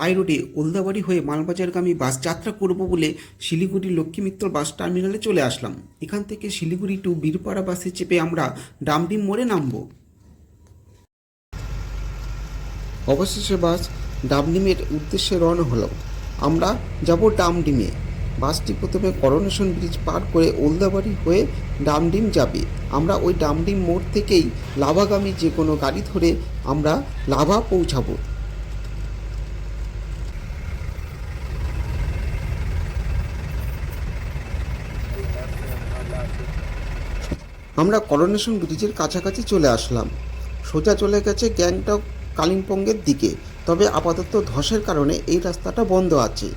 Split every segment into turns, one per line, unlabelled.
By রোডে ওলদাবাড়ি হয়ে মালবাজারগামী বাস যাত্রা করব বলে শিলিগুড়ি লক্ষ্মী মিত্র বাস টার্মিনালে চলে আসলাম। এখান থেকে শিলিগুড়ি টু বীরপাড়া বাসে চেপে আমরা ডামডিম মোড়ে নামব। অবশেষে বাস ডামডিমের উদ্দেশ্যে রওনা হলো। আমরা যাব ডামডিমে। বাসটি প্রথমে করোনেশন ব্রিজ পার করে ওলদাবাড়ি হয়ে ডামডিম যাবে। আমরা ওই ডামডিম মোড় থেকেই লাভাগামী যে কোনো গাড়ি ধরে আমরা লাভা পৌঁছাবো। আমরা করোনেশন ব্রিজের কাছাকাছি চলে আসলাম। সোজা চলে গেছে গ্যাংটক কালিম্পংয়ের দিকে। তবে আপাতত ধসের কারণে এই রাস্তাটা বন্ধ আছে।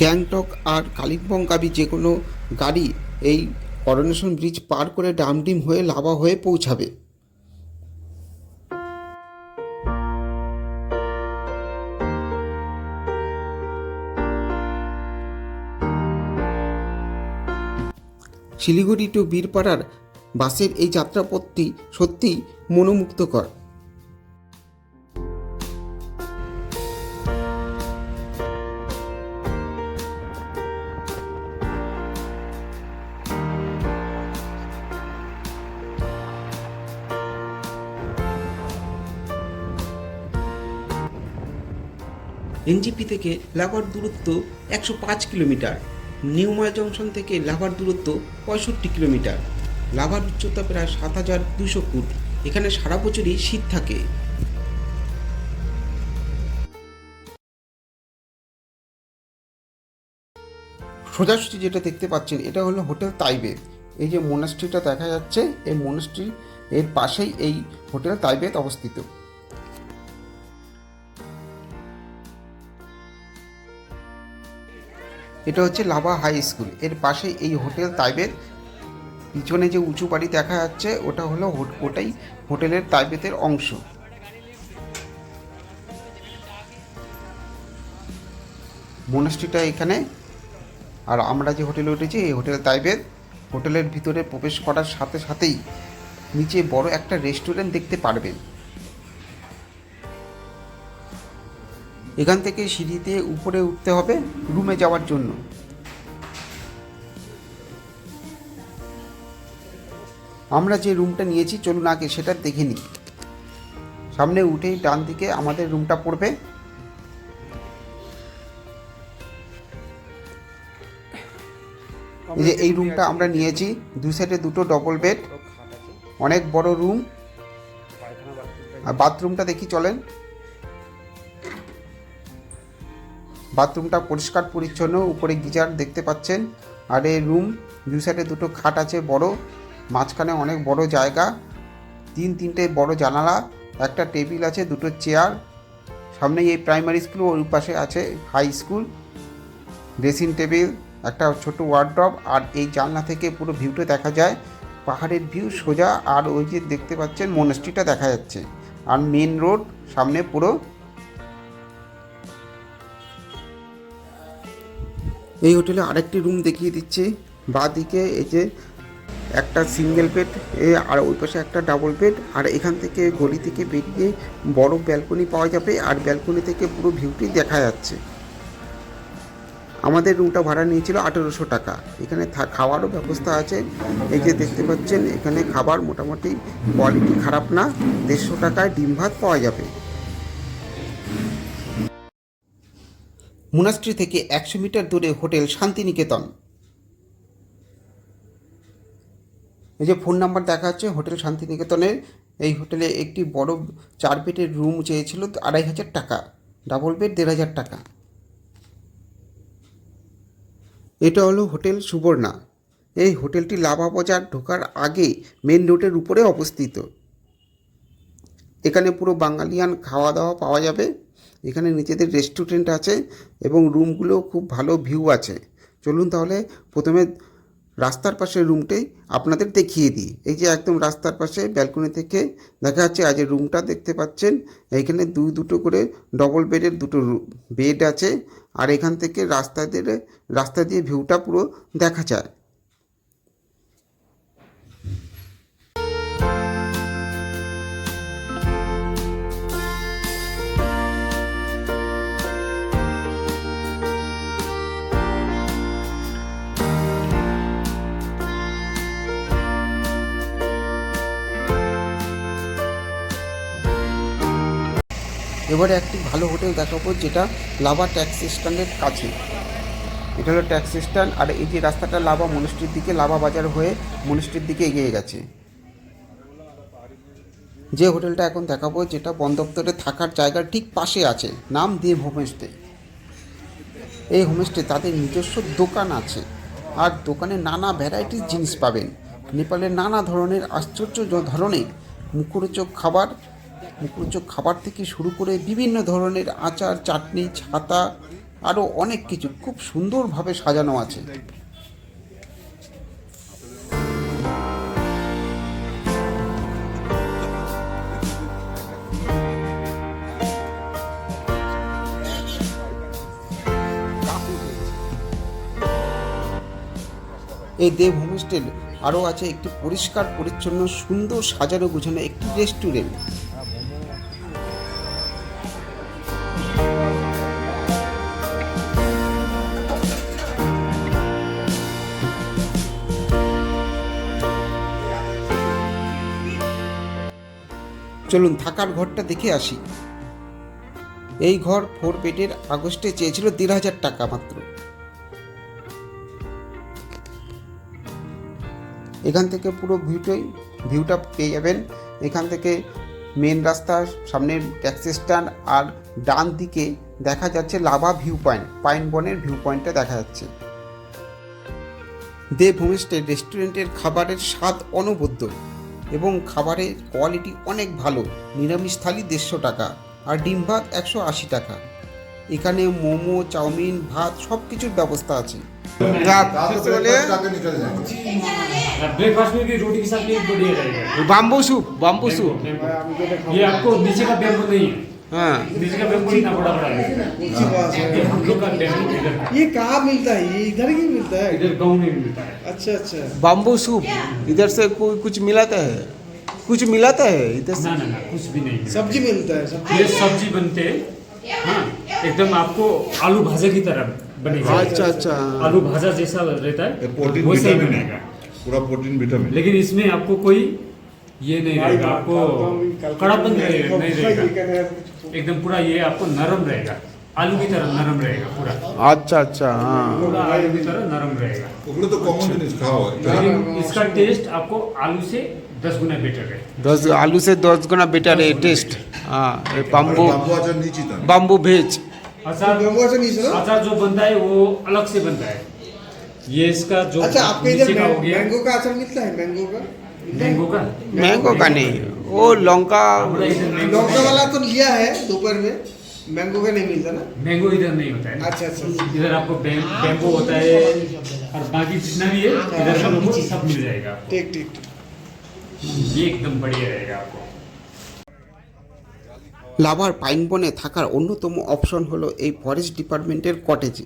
গ্যাংটক আর কালিম্পং কালিম্পংগামী যে কোনো গাড়ি এই করোনেশন ব্রিজ পার করে ডামডিম হয়ে লাভা হয়ে পৌঁছাবে। শিলিগুড়ি টু বীরপাড়ার বাসের এই যাত্রাপথটি সত্যিই মনোমুগ্ধকর। এনজিপি থেকে লাভার দূরত্ব একশো পাঁচ কিলোমিটার। নিউমাল জংশন থেকে লাভার দূরত্ব পঁয়ষট্টি কিলোমিটার। লাভার উচ্চতা প্রায় সাত হাজার দুশো ফুট। এখানে সারা বছরই শীত থাকে। সোজাসুজি যেটা দেখতে পাচ্ছেন, এটা হলো হোটেল তাইবেদ এই যে মোনাস্ট্রিটা দেখা যাচ্ছে, এই মোনাস্ট্রি এর পাশেই এই হোটেল তাইবেদ অবস্থিত। এটা হচ্ছে লাভা হাই স্কুল। এর পাশে এই হোটেল তাইবেদ পিছনে যে উঁচু বাড়ি দেখা যাচ্ছে, ওটা হলো ওটাই হোটেলের তাইবেদের অংশ। মোনাস্ট্রিটা এখানে। আর আমরা যে হোটেলে উঠেছি, এই হোটেল তাইবেদ হোটেলের ভিতরে প্রবেশ করার সাথে সাথেই নিচে বড় একটা রেস্টুরেন্ট দেখতে পারবেন। এখান থেকে সিঁড়িতে উপরে উঠতে হবে রুমে যাওয়ার জন্য। আমরা যে রুমটা নিয়েছি, চলুন আগে সেটা দেখে নিই। সামনে উঠেই ডান দিকে আমাদের রুমটা পড়বে। এই যে এই রুমটা আমরা নিয়েছি দু সাইডে দুটো ডবল বেড অনেক বড় রুম আর বাথরুমটা দেখি চলেন। বাথরুমটা পরিষ্কার, পরিচ্ছন্ন, উপরে গিজার দেখতে পাচ্ছেন। আর এই রুম, দু সাইডে দুটো খাট আছে বড়, মাঝখানে অনেক বড় জায়গা, তিন তিনটে বড় জানালা, একটা টেবিল আছে, দুটো চেয়ার সামনে এই প্রাইমারি স্কুল ওই পাশে আছে হাই স্কুল ড্রেসিং টেবিল একটা ছোট ওয়ার্ড্রপ আর এই জানলা থেকে পুরো ভিউটা দেখা যায়। পাহাড়ের ভিউ সোজা, আর ওই যে দেখতে পাচ্ছেন মনাস্ট্রিটা দেখা যাচ্ছে। আর মেন রোড সামনে পুরো এই হোটেলে আরেকটি রুম দেখিয়ে দিচ্ছি। বাঁ দিকে এই যে একটা সিঙ্গেল বেড, এ আর ওই পাশে একটা ডাবল বেড, আর এখান থেকে গলি থেকে বেরিয়ে বড় ব্যালকনি পাওয়া যাবে, আর ব্যালকনি থেকে পুরো ভিউটি দেখা যাচ্ছে। আমাদের রুমটা ভাড়া নিয়েছিল আঠেরোশো টাকা। এখানে খাওয়ারও ব্যবস্থা আছে। এই যে দেখতে পাচ্ছেন, এখানে খাবার মোটামুটি কোয়ালিটি খারাপ না। দেড়শো টাকায় ডিম ভাত পাওয়া যাবে। মোনাস্ট্রি থেকে একশো মিটার দূরে হোটেল শান্তিনিকেতন। এই যে ফোন নাম্বার দেখা যাচ্ছে, হোটেল শান্তিনিকেতনের। এই হোটেলে একটি বড় চার বেডের রুম চেয়েছিল, আড়াই হাজার টাকা। ডাবল বেড, দেড় হাজার টাকা। এটা হলো হোটেল সুবর্ণা। এই হোটেলটি লাভা বাজার ঢোকার আগে মেন রোডের উপরে অবস্থিত। এখানে পুরো বাঙালিয়ান খাওয়া দাওয়া পাওয়া যাবে। এখানে নিজেদের রেস্টুরেন্ট আছে এবং রুমগুলো খুব ভালো ভিউ আছে। চলুন তাহলে প্রথমে রাস্তার পাশের রুমটাই আপনাদের দেখিয়ে দিই। এই যে একদম রাস্তার পাশে ব্যালকনি থেকে দেখা যাচ্ছে আজ রুমটা দেখতে পাচ্ছেন, এইখানে দু দুটো করে ডবল বেডের দুটো বেড আছে। আর এখান থেকে রাস্তা দিয়ে রাস্তা দিয়ে ভিউটা পুরো দেখা যায়। এবারে একটি ভালো হোটেল দেখাবো, যেটা লাভা ট্যাক্সি স্ট্যান্ডের কাছে। এটা হলো ট্যাক্সি স্ট্যান্ড, আর এই যে রাস্তাটা লাভা মনস্ট্রির দিকে, লাভা বাজার হয়ে মনস্ট্রির দিকে এগিয়ে গেছে। যে হোটেলটা এখন দেখাবো, যেটা বন দপ্তরে থাকার জায়গার ঠিক পাশে আছে, নাম দেব হোমস্টে। এই হোমস্টে তাদের নিজস্ব দোকান আছে, আর দোকানে নানা ভ্যারাইটির জিনিস পাবেন। নেপালের নানা ধরনের আশ্চর্য ধরনের মুখরোচক খাবার মুখরোচক খাবার থেকে শুরু করে বিভিন্ন ধরনের আচার, চাটনি, ছাতা, আরও অনেক কিছু খুব সুন্দরভাবে সাজানো আছে। এই দেব হোমস্টের আরও আছে একটি পরিষ্কার, পরিচ্ছন্ন, সুন্দর, সাজানো, গুছানো একটি রেস্টুরেন্ট চলুন থাকার ঘরটা দেখে আসি। এই ঘর ফোর বেডের আগস্টে চেয়েছিল দেড় হাজার টাকা মাত্র। এখান থেকে পুরো ভিউটাই ভিউটা পেয়ে যাবেন। এখান থেকে মেন রাস্তা সামনে ট্যাক্সি স্ট্যান্ড আর ডান দিকে দেখা যাচ্ছে লাভা ভিউ পয়েন্ট পাইন বনের ভিউ পয়েন্টটা দেখা যাচ্ছে। দেব হোমস্টে রেস্টুরেন্টের খাবারের স্বাদ অনবদ্য। এবং খাবারের কোয়ালিটি অনেক ভালো। নিরামিষ থালি দেড়শো টাকা আর ডিম ভাত একশো আশি টাকা। এখানে মোমো চাউমিন ভাত সব কিছুর ব্যবস্থা আছে। বাম্বু স্যুপ বাম্বু স্যুপ
ये है है
है कहाँ मिलता है ये इधर ही मिलता है
इधर गाँव में मिलता है
अच्छा अच्छा
बाम्बू सूप इधर से कोई कुछ मिलाता है कुछ मिलाता है इधर से
ना ना ना कुछ भी नहीं
सब्ज़ी मिलता है सब्ज़ी
ये सब्ज़ी बनते हैं हाँ एकदम आपको आलू भाजा की तरह बनेगा
अच्छा अच्छा
आलू भाजा जैसा रहता है
प्रोटीन
वैसा ही
विटामिन
बनेगा
पूरा प्रोटीन विटामिन
लेकिन इसमें आपको कोई ये नहीं रहेगा आपको कड़ापन नहीं रहेगा एकदम पूरा ये आपको नरम रहेगा। आलू की तरह नरम रहेगा पूरा।
अच्छा अच्छा हाँ।
आलू की तरह नरम रहेगा।
तो
कॉमन इसका टेस्ट आपको आलू से दस गुना बेटर है।
दस आलू से दस गुना बेटर है टेस्ट बम्बू बम्बू भेज।
अचार
अचार
जो बनता है वो अलग से बनता है। ये इसका जो
अच्छा आपके इधर मैंगो का अचार मिलता है मैंगो का?
मैंगो का
मैंगो का नहीं वो लौका
हमारा इधर मैंगो
लौका वाला तो लिया है दोपहर में मैंगो का नहीं मिलता ना
मैंगो इधर नहीं होता है
अच्छा अच्छा
इधर आपको बैम- बैम्बो होता है और बाकी जितना भी है इधर सब आपको सब मिल जाएगा आपको
ठीक ठीक ठीक
ये एकदम बढ़िया रहेगा आपको
লাভার পাইন বনে থাকার অন্যতম অপশন হলো এই ফরেস্ট ডিপার্টমেন্টের কটেজে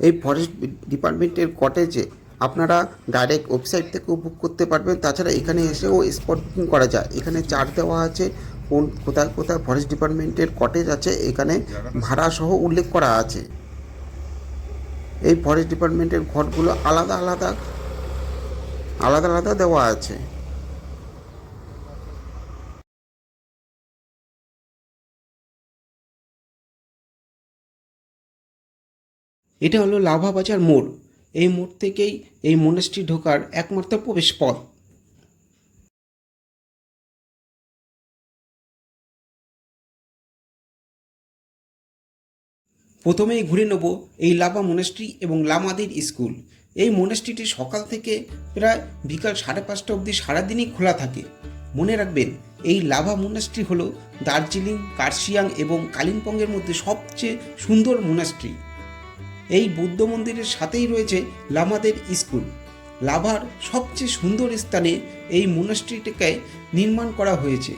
এই ফরেস্ট ডিপার্টমেন্টের কটেজে আপনারা ডাইরেক্ট ওয়েবসাইট থেকেও বুক করতে পারবেন। তাছাড়া এখানে এসেও স্পট বুকিং করা যায়। এখানে চার্ট দেওয়া আছে, কোন কোথায় কোথায় ফরেস্ট ডিপার্টমেন্টের কটেজ আছে, এখানে ভাড়া সহ উল্লেখ করা আছে। এই ফরেস্ট ডিপার্টমেন্টের ঘরগুলো আলাদা আলাদা আলাদা আলাদা দেওয়া আছে। এটা হলো লাভা বাজার মোড়। এই মোড় থেকেই এই মনেস্ট্রি ঢোকার একমাত্র প্রবেশ পথ প্রথমেই ঘুরে নেব এই লাভা মনেস্ট্রি এবং লামাদের স্কুল। এই মনেস্ট্রিটি সকাল থেকে প্রায় বিকাল সাড়ে পাঁচটা অবধি সারাদিনই খোলা থাকে। মনে রাখবেন, এই লাভা মনেস্ট্রি হলো দার্জিলিং, কার্শিয়াং এবং কালিম্পংয়ের মধ্যে সবচেয়ে সুন্দর মনেস্ট্রি এই বুদ্ধ মন্দিরের সাথেই রয়েছে লামাদের স্কুল। লাভার সবচেয়ে সুন্দর স্থানে এই মোনাস্ট্রিটিকে নির্মাণ করা হয়েছে।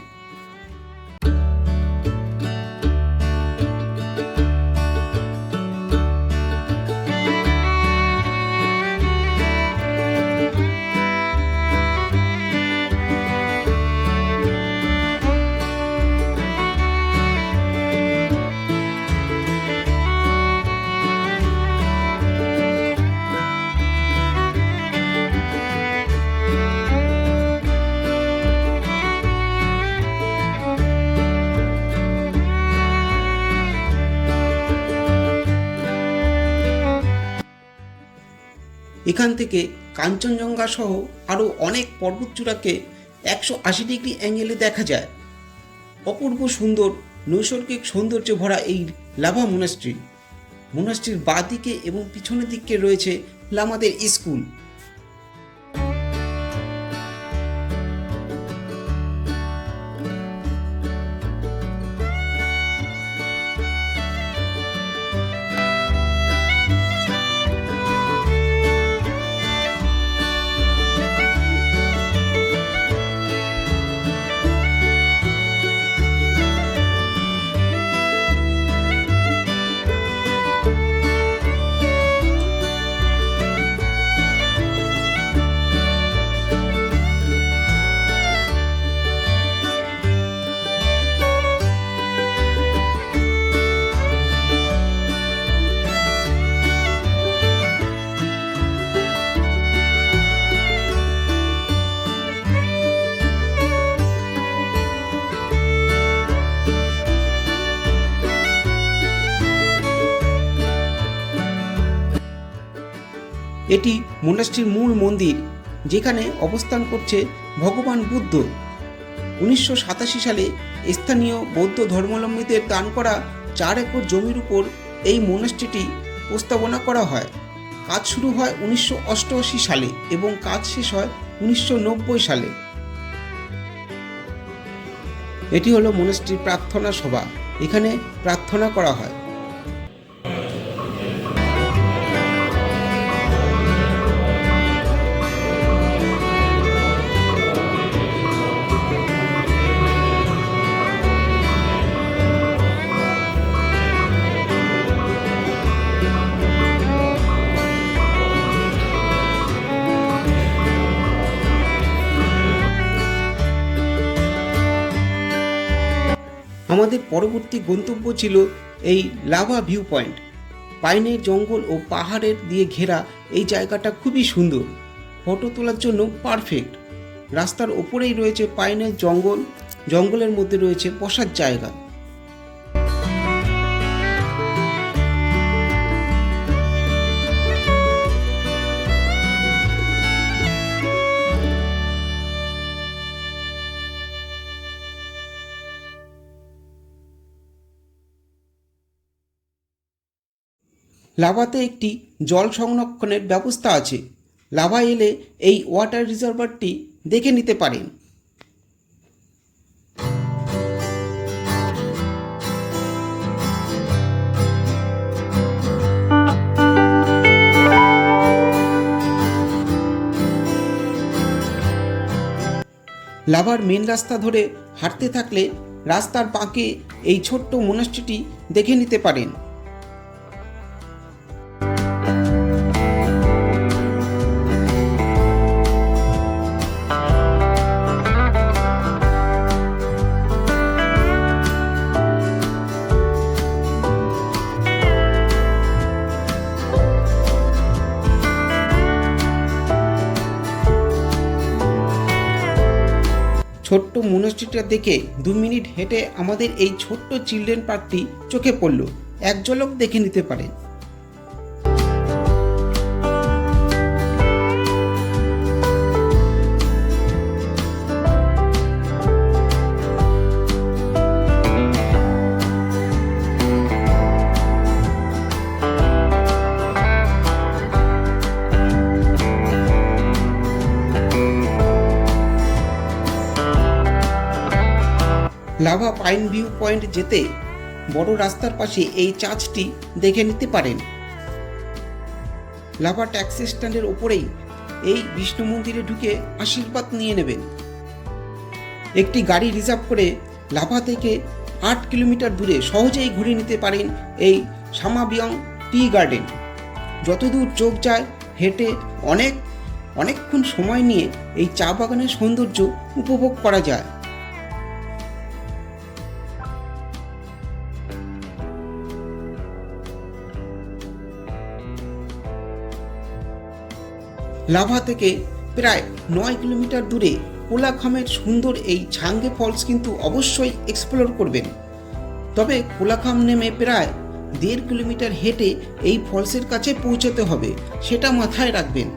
এখান থেকে কাঞ্চনজঙ্ঘা সহ আরও অনেক পর্বতচূড়াকে একশো আশি ডিগ্রি অ্যাঙ্গেলে দেখা যায়। অপূর্ব সুন্দর নৈসর্গিক সৌন্দর্য ভরা এই লাভা মোনাস্ট্রি মোনাস্ট্রির বাঁ দিকে এবং পিছনের দিকে রয়েছে লামাদের স্কুল এটি মোনাস্ট্রির মূল মন্দির, যেখানে অবস্থান করছে ভগবান বুদ্ধ। উনিশশো সাতাশি সালে স্থানীয় বৌদ্ধ ধর্মাবলম্বীদের দান করা চার একর জমির উপর এই মোনাস্ট্রিটি প্রস্তাবনা করা হয়। কাজ শুরু হয় উনিশশো অষ্টআশি সালে এবং কাজ শেষ হয় উনিশশো নব্বই সালে। এটি হলো মোনাস্ট্রির প্রার্থনা সভা। এখানে প্রার্থনা করা হয়। আমাদের পরবর্তী গন্তব্য ছিল এই লাভা ভিউ পয়েন্ট পাইনের জঙ্গল ও পাহাড়ের দিয়ে ঘেরা এই জায়গাটা খুবই সুন্দর। ফটো তোলার জন্য পারফেক্ট রাস্তার ওপরেই রয়েছে পাইনের জঙ্গল। জঙ্গলের মধ্যে রয়েছে বসার জায়গা। লাভাতে একটি জল সংরক্ষণের ব্যবস্থা আছে। লাভা এলে এই ওয়াটার রিজার্ভারটি দেখে নিতে পারেন। লাভার মেন রাস্তা ধরে হাঁটতে থাকলে রাস্তার বাঁকে এই ছোট্ট মোনাস্ট্রিটি দেখে নিতে পারেন। ছোট্ট মনস্ট্রিটা দেখে দু মিনিট হেঁটে আমাদের এই ছোট্ট চিলড্রেন পার্কটি চোখে পড়ল। এক ঝলক দেখে নিতে পারেন লাভা পাইন ভিউ পয়েন্ট যেতে বড় রাস্তার পাশে এই চার্চটি দেখে নিতে পারেন। লাভা ট্যাক্সি স্ট্যান্ডের ওপরেই এই বিষ্ণু মন্দিরে ঢুকে আশীর্বাদ নিয়ে নেবেন। একটি গাড়ি রিজার্ভ করে লাভা থেকে আট কিলোমিটার দূরে সহজেই ঘুরে নিতে পারেন এই সামাবিয়ং টি গার্ডেন। যতদূর চোখ যায়, হেঁটে অনেক, অনেকক্ষণ সময় নিয়ে এই চা বাগানের সৌন্দর্য উপভোগ করা যায়। লাভা থেকে প্রায় নয় কিলোমিটার দূরে কোলাখামের সুন্দর এই ছাঙ্গে ফলস কিন্তু অবশ্যই এক্সপ্লোর করবেন। তবে কোলাখাম নেমে প্রায় দেড় কিলোমিটার হেঁটে এই ফলসের কাছে পৌঁছাতে হবে, সেটা মাথায় রাখবেন।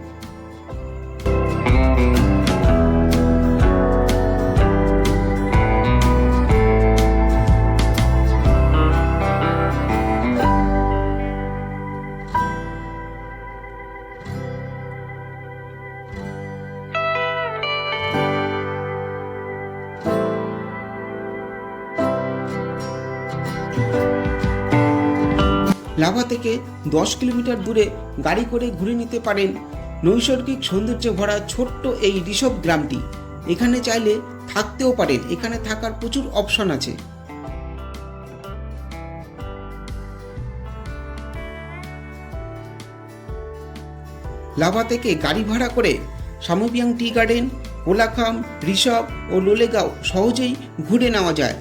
লাভা থেকে দশ কিলোমিটার দূরে গাড়ি করে ঘুরে নিতে পারেন নৈসর্গিক সৌন্দর্যে ভরা ছোট্ট এই ঋষভ গ্রামটি। এখানে চাইলে থাকতেও পারেন। এখানে থাকার প্রচুর অপশন আছে। লাভা থেকে গাড়ি ভাড়া করে সামবিয়াং টি গার্ডেন, কোলাখাম ঋষভ ও লোলেগাঁও সহজেই ঘুরে নেওয়া যায়।